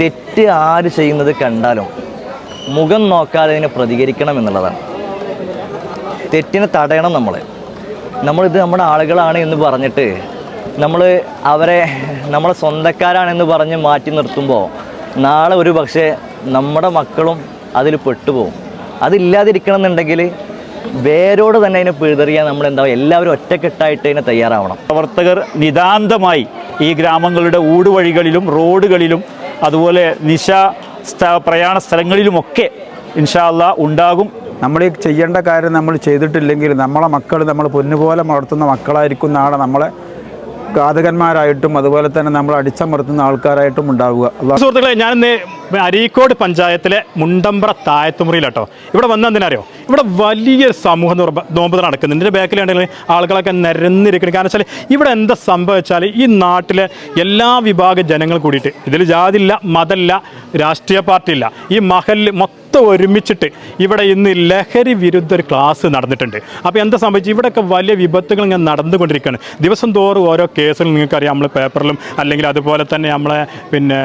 തെറ്റ് ആര് ചെയ്യുന്നത് കണ്ടാലും മുഖം നോക്കാതെ അതിനെ പ്രതികരിക്കണം എന്നുള്ളതാണ്. തെറ്റിനെ തടയണം നമ്മൾ നമ്മളിത് നമ്മുടെ ആളുകളാണ് എന്ന് പറഞ്ഞിട്ട് നമ്മൾ അവരെ നമ്മളെ സ്വന്തക്കാരാണെന്ന് പറഞ്ഞ് മാറ്റി നിർത്തുമ്പോൾ നാളെ ഒരു പക്ഷേ നമ്മുടെ മക്കളും അതിൽ പെട്ടുപോകും. അതില്ലാതിരിക്കണം എന്നുണ്ടെങ്കിൽ വേരോട് തന്നെ അതിനെ പിഴുതെറിയാൻ നമ്മൾ എന്താ എല്ലാവരും ഒറ്റക്കെട്ടായിട്ട് അതിനെ തയ്യാറാവണം. പ്രവർത്തകർ നിതാന്തമായി ഈ ഗ്രാമങ്ങളുടെ ഊടുവഴികളിലും റോഡുകളിലും അതുപോലെ നിശ പ്രയാണ സ്ഥലങ്ങളിലുമൊക്കെ ഇൻഷാല്ല ഉണ്ടാകും. നമ്മൾ ഈ ചെയ്യേണ്ട കാര്യം നമ്മൾ ചെയ്തിട്ടില്ലെങ്കിൽ നമ്മളെ മക്കൾ നമ്മൾ പൊന്നുപോലെ വളർത്തുന്ന മക്കളായിരിക്കും നാളെ നമ്മളെ ഘാതകന്മാരായിട്ടും അതുപോലെ തന്നെ നമ്മൾ അടിച്ചമർത്തുന്ന ആൾക്കാരായിട്ടും ഉണ്ടാവുക. സുഹൃത്തുക്കളെ ഞാനിന്ന് അരീക്കോട് പഞ്ചായത്തിലെ മുണ്ടമ്പ്ര തായത്തുമുറിയിലാട്ടോ. ഇവിടെ വന്ന എന്തിനറിയോ? ഇവിടെ വലിയൊരു സമൂഹ നോമ്പ് നടക്കുന്നുണ്ട് ഇതിന്റെ ബാക്കിലുണ്ടെങ്കിൽ ആളുകളൊക്കെ നിരന്നിരിക്കണം കാരണം വെച്ചാൽ ഇവിടെ എന്താ സംഭവിച്ചാൽ ഈ നാട്ടിലെ എല്ലാ വിഭാഗ ജനങ്ങൾ കൂടിയിട്ട് ഇതിൽ ജാതില്ല മതമില്ല രാഷ്ട്രീയ പാർട്ടിയില്ല. ഈ മഹലിൽ മൊത്തം ഒരുമിച്ചിട്ട് ഇവിടെ ഇന്ന് ലഹരി വിരുദ്ധ ഒരു ക്ലാസ് നടന്നിട്ടുണ്ട്. അപ്പോൾ എന്താ സംഭവിച്ചു ഇവിടെയൊക്കെ വലിയ വിപത്തുകൾ ഇങ്ങനെ നടന്നുകൊണ്ടിരിക്കുകയാണ്. ദിവസം തോറും ഓരോ കേസുകൾ നിങ്ങൾക്കറിയാം നമ്മൾ പേപ്പറിലും അല്ലെങ്കിൽ അതുപോലെ തന്നെ നമ്മളെ പിന്നെ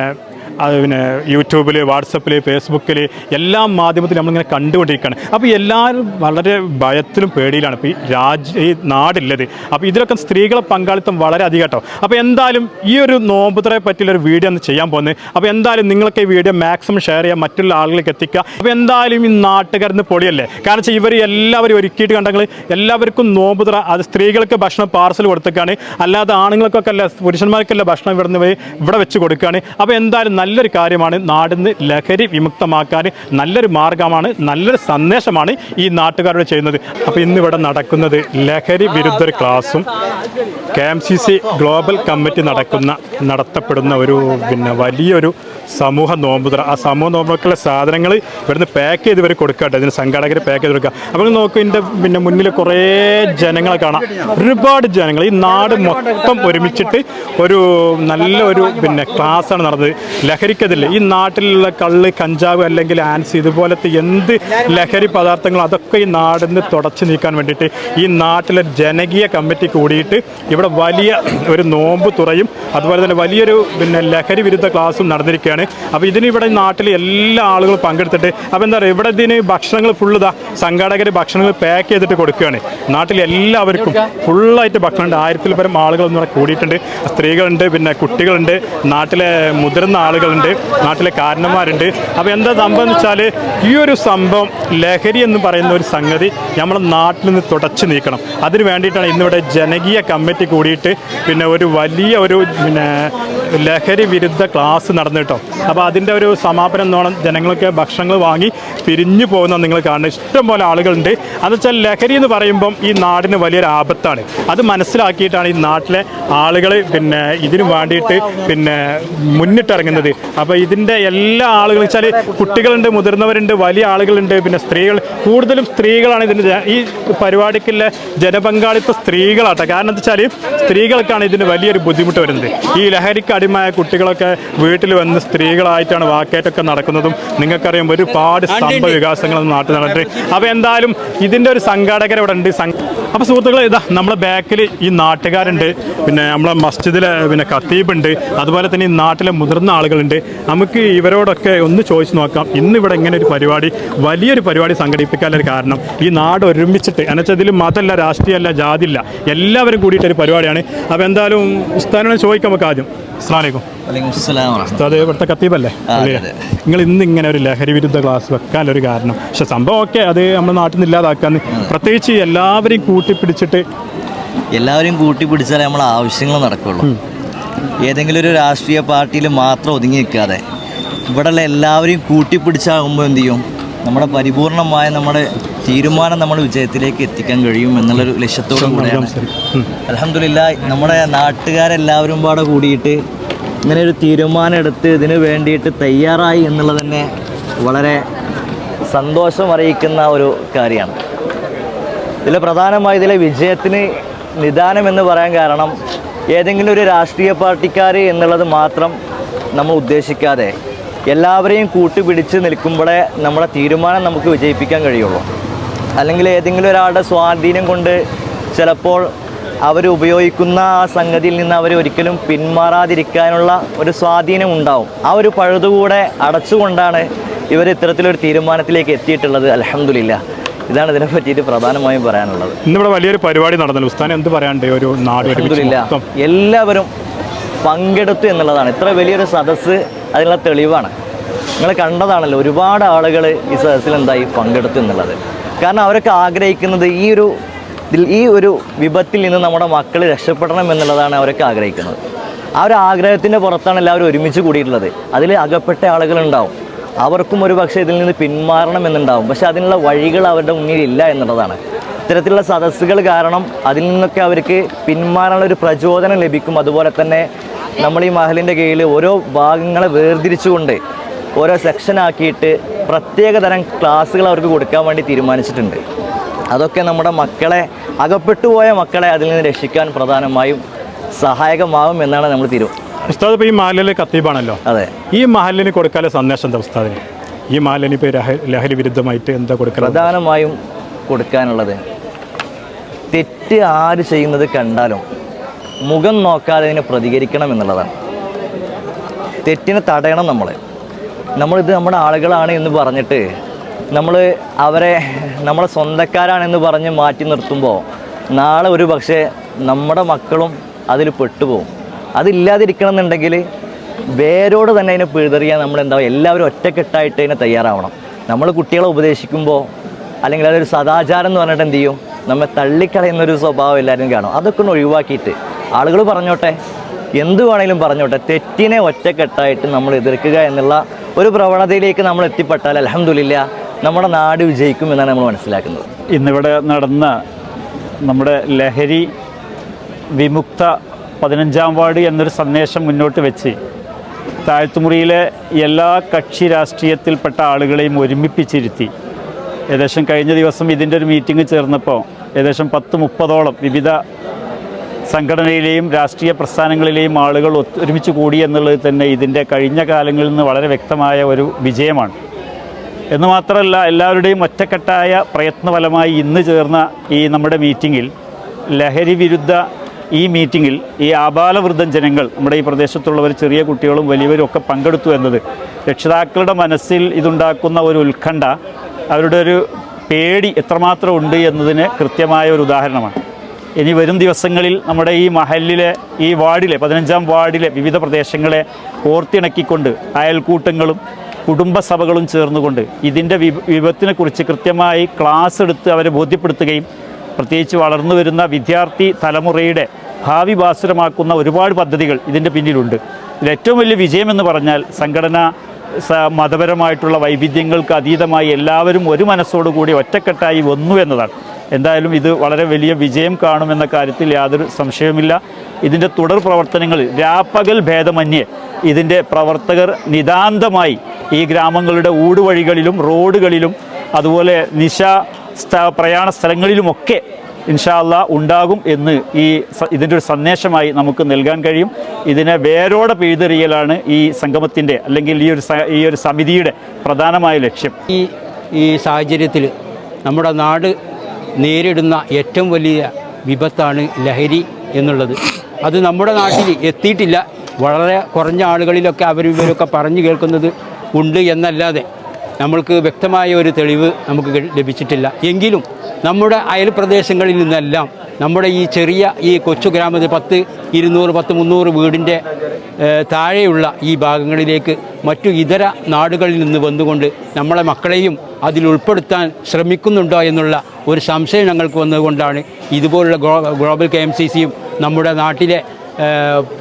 പിന്നെ യൂട്യൂബിൽ വാട്സപ്പിൽ ഫേസ്ബുക്കിൽ എല്ലാ മാധ്യമത്തിലും നമ്മളിങ്ങനെ കണ്ടുകൊണ്ടിരിക്കുകയാണ്. അപ്പോൾ എല്ലാവരും വളരെ ഭയത്തിലും പേടിയിലാണ്. ഇപ്പോൾ ഈ രാജ്യ ഈ നാടില്ലത്. അപ്പോൾ ഇതിലൊക്കെ സ്ത്രീകളെ പങ്കാളിത്തം വളരെ അധികം കേട്ടോ. അപ്പോൾ എന്തായാലും ഈ ഒരു നോമ്പുതറയെ പറ്റിയുള്ള ഒരു വീഡിയോ ഒന്ന് ചെയ്യാൻ പോകുന്നത്. അപ്പോൾ എന്തായാലും നിങ്ങൾക്ക് ഈ വീഡിയോ മാക്സിമം ഷെയർ ചെയ്യാൻ മറ്റുള്ള ആളുകളിലേക്ക് എത്തിക്കുക. അപ്പോൾ എന്തായാലും ഈ നാട്ടുകാരുന്ന് പൊടിയല്ലേ? കാരണം വെച്ചാൽ ഇവർ എല്ലാവരും ഒരുക്കിയിട്ട് കണ്ടെങ്കിൽ എല്ലാവർക്കും നോമ്പുതറ അത് സ്ത്രീകൾക്ക് ഭക്ഷണം പാർസൽ കൊടുത്തേക്കാണ്. അല്ലാതെ ആണുങ്ങൾക്കൊക്കെ അല്ല പുരുഷന്മാർക്കല്ല ഭക്ഷണം ഇവിടെ നിന്ന് ഇവിടെ വെച്ച് കൊടുക്കുകയാണ് അപ്പോൾ എന്തായാലും നല്ലൊരു കാര്യമാണ് നാടിന്ന് ലഹരി വിമുക്തമാക്കാൻ നല്ലൊരു മാർഗമാണ് നല്ലൊരു സന്ദേശമാണ് ഈ നാട്ടുകാരോട് ചെയ്യുന്നത്. അപ്പൊ ഇന്നിവിടെ നടക്കുന്നത് ലഹരി വിരുദ്ധ ഒരു ക്ലാസ്സും കെ ഗ്ലോബൽ കമ്മിറ്റി നടക്കുന്ന നടത്തപ്പെടുന്ന ഒരു പിന്നെ വലിയൊരു സമൂഹ നോമ്പുതറ ആ സമൂഹ നോമ്പുള്ള സാധനങ്ങൾ ഇവിടുന്ന് പാക്ക് ചെയ്ത് ഇവർ കൊടുക്കട്ടെ ഇതിന് സംഘാടകർ പാക്ക് ചെയ്ത് കൊടുക്കുക അപ്പോൾ നോക്കും ഇതിന്റെ പിന്നെ മുന്നിൽ കുറേ ജനങ്ങളെ കാണാം. ഒരുപാട് ജനങ്ങൾ ഈ നാട് മൊത്തം ഒരുമിച്ചിട്ട് ഒരു നല്ല ഒരു പിന്നെ ക്ലാസ്സാണ് നടന്നത്. ലഹരിക്കതില്ല ഈ നാട്ടിലുള്ള കള്ള് കഞ്ചാവ് അല്ലെങ്കിൽ ആൻസ് ഇതുപോലത്തെ എന്ത് ലഹരി പദാർത്ഥങ്ങൾ അതൊക്കെ ഈ നാടിന്ന് തുടച്ചു നീക്കാൻ വേണ്ടിയിട്ട് ഈ നാട്ടിലെ ജനകീയ കമ്മിറ്റി കൂടിയിട്ട് ഇവിടെ വലിയ ഒരു നോമ്പ് തുറയും അതുപോലെ തന്നെ വലിയൊരു പിന്നെ ലഹരി വിരുദ്ധ ക്ലാസ്സും നടന്നിരിക്കുകയാണ് അപ്പോൾ ഇതിന് ഇവിടെ നാട്ടിൽ എല്ലാ ആളുകളും പങ്കെടുത്തിട്ട് അപ്പോൾ എന്താ പറയുക ഇവിടെ ഇതിന് ഭക്ഷണങ്ങൾ ഫുള്ള് ഇതാ സംഘാടകർ ഭക്ഷണങ്ങൾ പാക്ക് ചെയ്തിട്ട് കൊടുക്കുകയാണ്. നാട്ടിൽ എല്ലാവർക്കും ഫുള്ളായിട്ട് ഭക്ഷണമുണ്ട് ആയിരത്തിൽ പരം ആളുകൾ എന്ന് പറഞ്ഞാൽ കൂടിയിട്ടുണ്ട്. സ്ത്രീകളുണ്ട് പിന്നെ കുട്ടികളുണ്ട് നാട്ടിലെ മുതിർന്ന ആളുകളുണ്ട് നാട്ടിലെ കാരണന്മാരുണ്ട്. അപ്പോൾ എന്താ സംഭവം എന്ന് വെച്ചാൽ ഈ ഒരു സംഭവം ലഹരി എന്ന് പറയുന്ന ഒരു സംഗതി നമ്മുടെ നാട്ടിൽ നിന്ന് തുടച്ചു നീക്കണം. അതിന് വേണ്ടിയിട്ടാണ് ഇന്നിവിടെ ജനകീയ കമ്മിറ്റി കൂടിയിട്ട് പിന്നെ ഒരു വലിയ ഒരു പിന്നെ ലഹരി വിരുദ്ധ ക്ലാസ് നടന്നു കേട്ടോ അപ്പോൾ അതിന്റെ ഒരു സമാപനം എന്നോണം ജനങ്ങൾക്ക് ഭക്ഷണങ്ങൾ വാങ്ങി പിരിഞ്ഞു പോകുന്ന നിങ്ങൾ കാണുന്നത് ഇഷ്ടം പോലെ ആളുകളുണ്ട്. അതെന്ന് വെച്ചാൽ ലഹരി എന്ന് പറയുമ്പം ഈ നാടിന് വലിയൊരു ആപത്താണ്. അത് മനസ്സിലാക്കിയിട്ടാണ് ഈ നാട്ടിലെ ആളുകൾ പിന്നെ ഇതിനു വേണ്ടിയിട്ട് പിന്നെ മുന്നിട്ടിറങ്ങുന്നത്. അപ്പോൾ ഇതിന്റെ എല്ലാ ആളുകളും വെച്ചാൽ കുട്ടികളുണ്ട് മുതിർന്നവരുണ്ട് വലിയ ആളുകളുണ്ട് പിന്നെ സ്ത്രീകൾ കൂടുതലും സ്ത്രീകളാണ് ഇതിന്റെ ഈ പരിപാടിക്കുള്ള ജനപങ്കാളിത്ത സ്ത്രീകളാട്ടെ. കാരണം എന്താ വെച്ചാൽ സ്ത്രീകൾക്കാണ് ഇതിന് വലിയൊരു ബുദ്ധിമുട്ട് വരുന്നത്. ഈ ലഹരിക്ക് അടിമായ കുട്ടികളൊക്കെ വീട്ടിൽ വന്ന് സ്ത്രീകളായിട്ടാണ് വാക്കേറ്റൊക്കെ നടക്കുന്നതും നിങ്ങൾക്കറിയാം ഒരുപാട് സംഭവ വികാസങ്ങൾ നാട്ടിൽ നടന്നിട്ട് അപ്പോൾ എന്തായാലും ഇതിന്റെ ഒരു സംഘാടകർ ഇവിടെ ഉണ്ട്. അപ്പോൾ സുഹൃത്തുക്കളെ ഇതാ നമ്മുടെ ബാക്കിൽ ഈ നാട്ടുകാരുണ്ട്. പിന്നെ നമ്മളെ മസ്ജിദിലെ പിന്നെ ഖത്തീബുണ്ട്. അതുപോലെ തന്നെ ഈ നാട്ടിലെ മുതിർന്ന ആളുകളുണ്ട്. നമുക്ക് ഇവരോടൊക്കെ ഒന്ന് ചോദിച്ചു നോക്കാം. ഇന്ന് ഇവിടെ ഇങ്ങനെ ഒരു പരിപാടി വലിയൊരു പരിപാടി സംഘടിപ്പിക്കാനൊരു കാരണം ഈ നാട് ഒരുമിച്ചിട്ട് എന്നുവെച്ചാൽ ഇതിൽ മതമല്ല രാഷ്ട്രീയമല്ല ജാതിയില്ല. എല്ലാവരും കൂടിയിട്ടൊരു പരിപാടിയാണ്. അപ്പോൾ എന്തായാലും ഉസ്താനോട് ചോദിക്കാം നമുക്ക് ആദ്യം. അസ്സാം വലൈക്കും ഉസ്താദ് ഇവിടുത്തെ അതെ, അതെ. നിങ്ങൾ ഇന്ന് ഇങ്ങനെ ഒരു ലഹരി വിരുദ്ധ ക്ലാസ് വെക്കാനൊരു കാരണം. പക്ഷെ സംഭവം ഒക്കെ അത് നമ്മുടെ നാട്ടിൽ നിന്ന് ഇല്ലാതാക്കാന്ന്. പ്രത്യേകിച്ച് എല്ലാവരെയും കൂട്ടിപ്പിടിച്ചിട്ട് എല്ലാവരെയും കൂട്ടിപ്പിടിച്ചാലേ നമ്മളെ ആവശ്യങ്ങൾ നടക്കുള്ളൂ. ഏതെങ്കിലും ഒരു രാഷ്ട്രീയ പാർട്ടിയിൽ മാത്രം ഒതുങ്ങി നിൽക്കാതെ ഇവിടെയുള്ള എല്ലാവരെയും കൂട്ടിപ്പിടിച്ചാകുമ്പോൾ എന്ത് ചെയ്യും? നമ്മുടെ പരിപൂർണമായ നമ്മുടെ തീരുമാനം നമ്മുടെ വിജയത്തിലേക്ക് എത്തിക്കാൻ കഴിയും എന്നുള്ളൊരു ലക്ഷ്യത്തോടു കൂടെയാണ്. അലഹമില്ല നമ്മുടെ നാട്ടുകാരെല്ലാവരും പാടെ കൂടിയിട്ട് ഇങ്ങനെ ഒരു തീരുമാനം എടുത്ത് ഇതിന് വേണ്ടിയിട്ട് തയ്യാറായി എന്നുള്ളത് തന്നെ വളരെ സന്തോഷം അറിയിക്കുന്ന ഒരു കാര്യമാണ്. ഇതിൽ പ്രധാനമായി ഇതിലെ വിജയത്തിന് നിദാനം എന്ന് പറയാൻ കാരണം ഏതെങ്കിലും ഒരു രാഷ്ട്രീയ പാർട്ടിക്കാർ എന്നുള്ളത് മാത്രം നമ്മൾ ഉദ്ദേശിക്കാതെ എല്ലാവരെയും കൂട്ടുപിടിച്ച് നിൽക്കുമ്പോഴേ നമ്മുടെ തീരുമാനം നമുക്ക് വിജയിപ്പിക്കാൻ കഴിയുള്ളൂ. അല്ലെങ്കിൽ ഏതെങ്കിലും ഒരാളുടെ സ്വാധീനം കൊണ്ട് ചിലപ്പോൾ അവർ ഉപയോഗിക്കുന്ന ആ സംഗതിയിൽ നിന്ന് അവർ ഒരിക്കലും പിന്മാറാതിരിക്കാനുള്ള ഒരു സ്വാധീനം ഉണ്ടാവും. ആ ഒരു പഴുതുകൂടെ അടച്ചുകൊണ്ടാണ് ഇവർ ഇത്തരത്തിലൊരു തീരുമാനത്തിലേക്ക് എത്തിയിട്ടുള്ളത്. അലഹമില്ല ഇതാണ് ഇതിനെ പറ്റിയിട്ട് പ്രധാനമായും പറയാനുള്ളത്. ഇന്നിവിടെ വലിയൊരു പരിപാടി നടന്നല്ലോ ഉസ്താൻ എന്ത് പറയാണ്ട് ഒരു നാട് എല്ലാവരും പങ്കെടുത്തു എന്നുള്ളതാണ്. ഇത്ര വലിയൊരു സദസ്സ് അതിനുള്ള തെളിവാണ്. നിങ്ങൾ കണ്ടതാണല്ലോ ഒരുപാട് ആളുകൾ ഈ സദസ്സിൽ എന്തായി പങ്കെടുത്തു എന്നുള്ളത്. കാരണം അവരൊക്കെ ആഗ്രഹിക്കുന്നത് ഈ ഒരു ഇതിൽ ഈ ഒരു വിപത്തിൽ നിന്ന് നമ്മുടെ മക്കൾ രക്ഷപ്പെടണം എന്നുള്ളതാണ് അവരൊക്കെ ആഗ്രഹിക്കുന്നത്. ആ ഒരു ആഗ്രഹത്തിന്റെ പുറത്താണ് എല്ലാവരും ഒരുമിച്ച് കൂടിയിട്ടുള്ളത്. അതിൽ അകപ്പെട്ട ആളുകളുണ്ടാവും. അവർക്കും ഒരു പക്ഷേ ഇതിൽ നിന്ന് പിന്മാറണം എന്നുണ്ടാവും. പക്ഷേ അതിനുള്ള വഴികൾ അവരുടെ മുന്നിൽ ഇല്ല എന്നുള്ളതാണ്. ഇത്തരത്തിലുള്ള സദസ്സുകൾ കാരണം അതിൽ നിന്നൊക്കെ അവർക്ക് പിന്മാറാനുള്ള ഒരു പ്രചോദനം ലഭിക്കും. അതുപോലെ തന്നെ നമ്മൾ ഈ മഹലിന്റെ കീഴിൽ ഓരോ ഭാഗങ്ങളെ വേർതിരിച്ചുകൊണ്ട് ഓരോ സെക്ഷനാക്കിയിട്ട് പ്രത്യേക തരം ക്ലാസ്സുകൾ അവർക്ക് കൊടുക്കാൻ വേണ്ടി തീരുമാനിച്ചിട്ടുണ്ട്. അതൊക്കെ നമ്മുടെ മക്കളെ അകപ്പെട്ടു പോയ മക്കളെ അതിൽ നിന്ന് രക്ഷിക്കാൻ പ്രധാനമായും സഹായകമാകും എന്നാണ് നമ്മൾ തീരു ഉസ്താദ് ഇപ്പോൾ ഈ മഹലിലെ കത്തീബാണല്ലോ? അതെ. ഈ മഹലിന് കൊടുക്കാനുള്ള സന്ദേശം എന്താ ഉസ്താദിന് ഈ മഹലിന് ഇപ്പോൾ ലഹരി വിരുദ്ധമായിട്ട് എന്താ കൊടുക്കുക പ്രധാനമായും കൊടുക്കാനുള്ളത് തെറ്റ് ആര് ചെയ്യുന്നത് കണ്ടാലും മുഖം നോക്കാതെ അതിനെ പ്രതികരിക്കണം എന്നുള്ളതാണ്. തെറ്റിനെ തടയണം നമ്മൾ നമ്മളിത് നമ്മുടെ ആളുകളാണ് എന്ന് പറഞ്ഞിട്ട് നമ്മൾ അവരെ നമ്മളെ സ്വന്തക്കാരാണെന്ന് പറഞ്ഞ് മാറ്റി നിർത്തുമ്പോൾ നാളെ ഒരു പക്ഷേ നമ്മുടെ മക്കളും അതിൽ പെട്ടുപോകും അതില്ലാതിരിക്കണം എന്നുണ്ടെങ്കിൽ വേരോട് തന്നെ അതിനെ പിഴുതെറിയാൻ നമ്മൾ എന്താ എല്ലാവരും ഒറ്റക്കെട്ടായിട്ട് അതിനെ തയ്യാറാവണം. നമ്മൾ കുട്ടികളെ ഉപദേശിക്കുമ്പോൾ അല്ലെങ്കിൽ അതൊരു സദാചാരം എന്ന് പറഞ്ഞിട്ട് എന്ത് ചെയ്യും? നമ്മെ തള്ളിക്കളയുന്നൊരു സ്വഭാവം എല്ലാവരും കാണും. അതൊക്കെ ഒന്ന് ഒഴിവാക്കിയിട്ട് ആളുകൾ പറഞ്ഞോട്ടെ എന്ത് വേണേലും പറഞ്ഞോട്ടെ തെറ്റിനെ ഒറ്റക്കെട്ടായിട്ട് നമ്മൾ എതിർക്കുക എന്നുള്ള ഒരു പ്രവണതയിലേക്ക് നമ്മൾ എത്തിപ്പെട്ടാൽ അലഹമില്ല നമ്മുടെ നാട് വിജയിക്കും എന്നാണ് നമ്മൾ മനസ്സിലാക്കുന്നത്. ഇന്നിവിടെ നടന്ന നമ്മുടെ ലഹരി വിമുക്ത പതിനഞ്ചാം വാർഡ് എന്നൊരു സന്ദേശം മുന്നോട്ട് വെച്ച് താഴ്ത്തുമുറിയിലെ എല്ലാ കക്ഷി രാഷ്ട്രീയത്തിൽപ്പെട്ട ആളുകളെയും ഒരുമിപ്പിച്ചിരുത്തി. ഏകദേശം കഴിഞ്ഞ ദിവസം ഇതിന്റെ ഒരു മീറ്റിംഗ് ചേർന്നപ്പോൾ ഏകദേശം പത്ത് മുപ്പതോളം വിവിധ സംഘടനയിലെയും രാഷ്ട്രീയ പ്രസ്ഥാനങ്ങളിലെയും ആളുകൾ ഒത്തൊരുമിച്ച് കൂടി എന്നുള്ളത് തന്നെ ഇതിന്റെ കഴിഞ്ഞ കാലങ്ങളിൽ നിന്ന് വളരെ വ്യക്തമായ ഒരു വിജയമാണ്. എന്ന് മാത്രമല്ല എല്ലാവരുടെയും ഒറ്റക്കെട്ടായ പ്രയത്നഫലമായി ഇന്ന് ചേർന്ന ഈ നമ്മുടെ മീറ്റിങ്ങിൽ ലഹരി വിരുദ്ധ ഈ മീറ്റിങ്ങിൽ ഈ ആബാലവൃദ്ധം ജനങ്ങൾ നമ്മുടെ ഈ പ്രദേശത്തുള്ളവർ ചെറിയ കുട്ടികളും വലിയവരും ഒക്കെ പങ്കെടുത്തു എന്നത് രക്ഷിതാക്കളുടെ മനസ്സിൽ ഇതുണ്ടാക്കുന്ന ഒരു ഉത്കണ്ഠ അവരുടെ ഒരു പേടി എത്രമാത്രം ഉണ്ട് എന്നതിന് കൃത്യമായ ഒരു ഉദാഹരണമാണ്. ഇനി വരും ദിവസങ്ങളിൽ നമ്മുടെ ഈ മഹലിലെ ഈ വാർഡിലെ പതിനഞ്ചാം വാർഡിലെ വിവിധ പ്രദേശങ്ങളെ ഓർത്തിണക്കിക്കൊണ്ട് അയൽക്കൂട്ടങ്ങളും കുടുംബസഭകളും ചേർന്നുകൊണ്ട് ഇതിന്റെ വിപത്തിനെക്കുറിച്ച് കൃത്യമായി ക്ലാസ് എടുത്ത് അവരെ ബോധ്യപ്പെടുത്തുകയും പ്രത്യേകിച്ച് വളർന്നു വരുന്ന വിദ്യാർത്ഥി തലമുറയുടെ ഭാവി ഭാസുരമാക്കുന്ന ഒരുപാട് പദ്ധതികൾ ഇതിന്റെ പിന്നിലുണ്ട്. ഇതിലേറ്റവും വലിയ വിജയമെന്ന് പറഞ്ഞാൽ സംഘടന മതപരമായിട്ടുള്ള വൈവിധ്യങ്ങൾക്ക് അതീതമായി എല്ലാവരും ഒരു മനസ്സോടുകൂടി ഒറ്റക്കെട്ടായി വന്നു എന്നതാണ്. എന്തായാലും ഇത് വളരെ വലിയ വിജയം കാണുമെന്ന കാര്യത്തിൽ യാതൊരു സംശയവുമില്ല. ഇതിന്റെ തുടർ പ്രവർത്തനങ്ങളിൽ രാപ്പകൽ ഭേദമന്യേ ഇതിന്റെ പ്രവർത്തകർ നിതാന്തമായി ഈ ഗ്രാമങ്ങളുടെ ഊടുവഴികളിലും റോഡുകളിലും അതുപോലെ നിശ പ്രയാണ സ്ഥലങ്ങളിലുമൊക്കെ ഇൻഷാല്ല ഉണ്ടാകും എന്ന് ഈ ഇതിന്റെ ഒരു സന്ദേശമായി നമുക്ക് നൽകാൻ കഴിയും. ഇതിനെ വേരോടെ പിഴുതെറിയലാണ് ഈ സംഗമത്തിന്റെ അല്ലെങ്കിൽ ഈ ഒരു ഈ ഒരു സമിതിയുടെ പ്രധാനമായ ലക്ഷ്യം. ഈ ഈ സാഹചര്യത്തിൽ നമ്മുടെ നാട് നേരിടുന്ന ഏറ്റവും വലിയ വിപത്താണ് ലഹരി എന്നുള്ളത്. അത് നമ്മുടെ നാട്ടിൽ എത്തിയിട്ടില്ല. വളരെ കുറഞ്ഞ ആളുകളിലൊക്കെ അവർ ഇവരൊക്കെ പറഞ്ഞു കേൾക്കുന്നത് ഉണ്ട് എന്നല്ലാതെ നമ്മൾക്ക് വ്യക്തമായ ഒരു തെളിവ് നമുക്ക് ലഭിച്ചിട്ടില്ല. എങ്കിലും നമ്മുടെ അയൽ പ്രദേശങ്ങളിൽ നിന്നെല്ലാം നമ്മുടെ ഈ ചെറിയ ഈ കൊച്ചു ഗ്രാമത്തിൽ പത്ത് ഇരുന്നൂറ് പത്ത് മുന്നൂറ് വീടിന്റെ താഴെയുള്ള ഈ ഭാഗങ്ങളിലേക്ക് മറ്റു ഇതര നാടുകളിൽ നിന്ന് വന്നുകൊണ്ട് നമ്മളെ മക്കളെയും അതിൽ ഉൾപ്പെടുത്താൻ ശ്രമിക്കുന്നുണ്ടോ എന്നുള്ള ഒരു സംശയം ഞങ്ങൾക്ക് വന്നതുകൊണ്ടാണ് ഇതുപോലുള്ള glo- global K M C സിയും നമ്മുടെ നാട്ടിലെ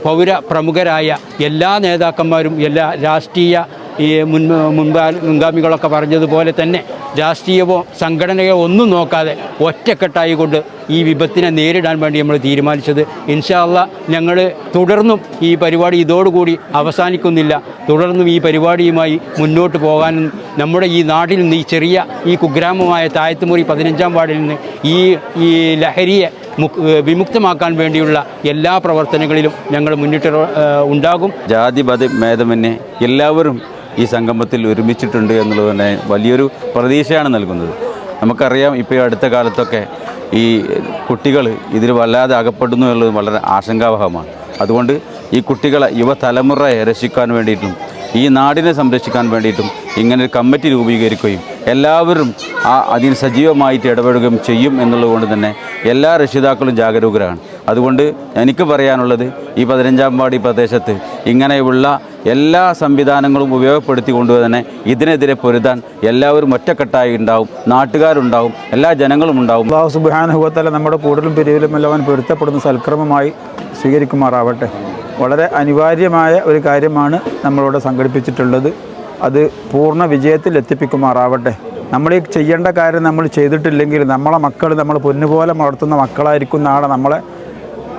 പൗര പ്രമുഖരായ എല്ലാ നേതാക്കന്മാരും എല്ലാ രാഷ്ട്രീയ ഈ മുൻ മുൻപാ മുൻഗാമികളൊക്കെ പറഞ്ഞതുപോലെ തന്നെ രാഷ്ട്രീയമോ സംഘടനയോ ഒന്നും നോക്കാതെ ഒറ്റക്കെട്ടായി കൊണ്ട് ഈ വിപത്തിനെ നേരിടാൻ വേണ്ടി നമ്മൾ തീരുമാനിച്ചത്. ഇൻഷാല്ല ഞങ്ങൾ തുടർന്നും ഈ പരിപാടി ഇതോടുകൂടി അവസാനിക്കുന്നില്ല. തുടർന്നും ഈ പരിപാടിയുമായി മുന്നോട്ട് പോകാനും നമ്മുടെ ഈ നാട്ടിൽ നിന്ന് ഈ ചെറിയ ഈ കുഗ്രാമമായ തായത്തുമുറി പതിനഞ്ചാം വാർഡിൽ നിന്ന് ഈ ഈ ലഹരിയെ മുക് വിമുക്തമാക്കാൻ വേണ്ടിയുള്ള എല്ലാ പ്രവർത്തനങ്ങളിലും ഞങ്ങൾ മുന്നിട്ട് ഉണ്ടാകും. ജാതി ഭേദമന്യേ എല്ലാവരും ഈ സംഗമത്തിൽ ഒരുമിച്ചിട്ടുണ്ട് എന്നുള്ളത് തന്നെ വലിയൊരു പ്രതീക്ഷയാണ് നൽകുന്നത്. നമുക്കറിയാം ഇപ്പോൾ അടുത്ത കാലത്തൊക്കെ ഈ കുട്ടികൾ ഇതിൽ വല്ലാതെ അകപ്പെടുന്നു എന്നുള്ളത് വളരെ ആശങ്കാവഹമാണ്. അതുകൊണ്ട് ഈ കുട്ടികളെ യുവതലമുറയെ രക്ഷിക്കാൻ വേണ്ടിയിട്ടും ഈ നാടിനെ സംരക്ഷിക്കാൻ വേണ്ടിയിട്ടും ഇങ്ങനെ ഒരു കമ്മിറ്റി രൂപീകരിക്കുകയും എല്ലാവരും ആ അതിന് സജീവമായിട്ട് ഇടപെടുകയും ചെയ്യും എന്നുള്ളതുകൊണ്ട് തന്നെ എല്ലാ രക്ഷിതാക്കളും ജാഗരൂകരാണ്. അതുകൊണ്ട് എനിക്ക് പറയാനുള്ളത് ഈ പതിനഞ്ചാം വാർഡ് ഈ പ്രദേശത്ത് ഇങ്ങനെയുള്ള എല്ലാ സംവിധാനങ്ങളും ഉപയോഗപ്പെടുത്തിക്കൊണ്ട് തന്നെ ഇതിനെതിരെ പൊരുതാൻ എല്ലാവരും ഒറ്റക്കെട്ടായി ഉണ്ടാവും നാട്ടുകാരുണ്ടാവും എല്ലാ ജനങ്ങളും ഉണ്ടാവും. അള്ളാഹു സുബാനുഭവത്തല നമ്മുടെ കൂടുതലും പിരിവിലും എല്ലാം പൊരുത്തപ്പെടുന്ന സൽക്രമമായി സ്വീകരിക്കുമാറാവട്ടെ. വളരെ അനിവാര്യമായ ഒരു കാര്യമാണ് നമ്മളിവിടെ സംഘടിപ്പിച്ചിട്ടുള്ളത്. അത് പൂർണ വിജയത്തിൽ എത്തിപ്പിക്കുമാറാവട്ടെ. നമ്മൾ ചെയ്യേണ്ട കാര്യം നമ്മൾ ചെയ്തിട്ടില്ലെങ്കിൽ നമ്മളെ മക്കൾ നമ്മൾ പൊന്നുപോലെ വളർത്തുന്ന മക്കളായിരിക്കും നാളെ നമ്മളെ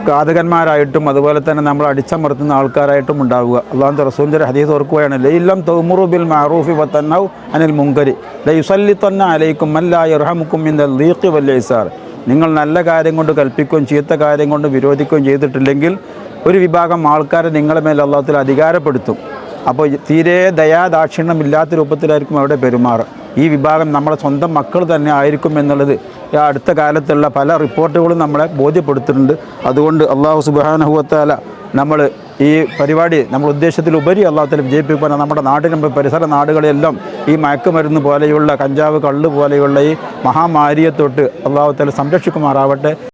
ഘാതകന്മാരായിട്ടും അതുപോലെ തന്നെ നമ്മൾ അടിച്ചമർത്തുന്ന ആൾക്കാരായിട്ടും ഉണ്ടാവുക. അള്ളാഹു റസൂലിന്റെ ഹദീസ് ഓർക്കുകയാണ് ലൈലം തൗമുറു ബിൽ മാറൂഫി വത്തന്നൗ അനിൽ മുങ്കരി ലയുസല്ലി തന്ന അലൈക്കും അല്ലാ ഇർഹമുക്കും ഇൻ ലീഖി വല്ലൈസാർ നിങ്ങൾ നല്ല കാര്യം കൊണ്ട് കൽപ്പിക്കുകയും ചീത്ത കാര്യം കൊണ്ട് വിരോധിക്കുകയും ചെയ്തിട്ടില്ലെങ്കിൽ ഒരു വിഭാഗം ആൾക്കാരെ നിങ്ങളുടെ മേൽ അള്ളാഹത്തിൽ അധികാരപ്പെടുത്തും. അപ്പോൾ തീരെ ദയാദാക്ഷിണ്യമില്ലാത്ത രൂപത്തിലായിരിക്കും അവിടെ പെരുമാറുക ഈ വിഭാഗം നമ്മളെ സ്വന്തം മക്കൾ തന്നെ ആയിരിക്കും എന്നുള്ളത് അടുത്ത കാലത്തുള്ള പല റിപ്പോർട്ടുകളും നമ്മളെ ബോധ്യപ്പെടുത്തുന്നുണ്ട്. അതുകൊണ്ട് അള്ളാഹു സുബാനഹുവത്താല നമ്മൾ ഈ പരിപാടി നമ്മൾ ഉദ്ദേശത്തിലുപരി അള്ളാഹത്തിൽ വിജയിപ്പിക്കാൻ നമ്മുടെ നാട്ടിലും പരിസര നാടുകളെല്ലാം ഈ മയക്കുമരുന്ന് പോലെയുള്ള കഞ്ചാവ് കള്ള് പോലെയുള്ള ഈ മഹാമാരിയെ തൊട്ട് അള്ളാഹുത്തല സംരക്ഷിക്കുമാറാവട്ടെ.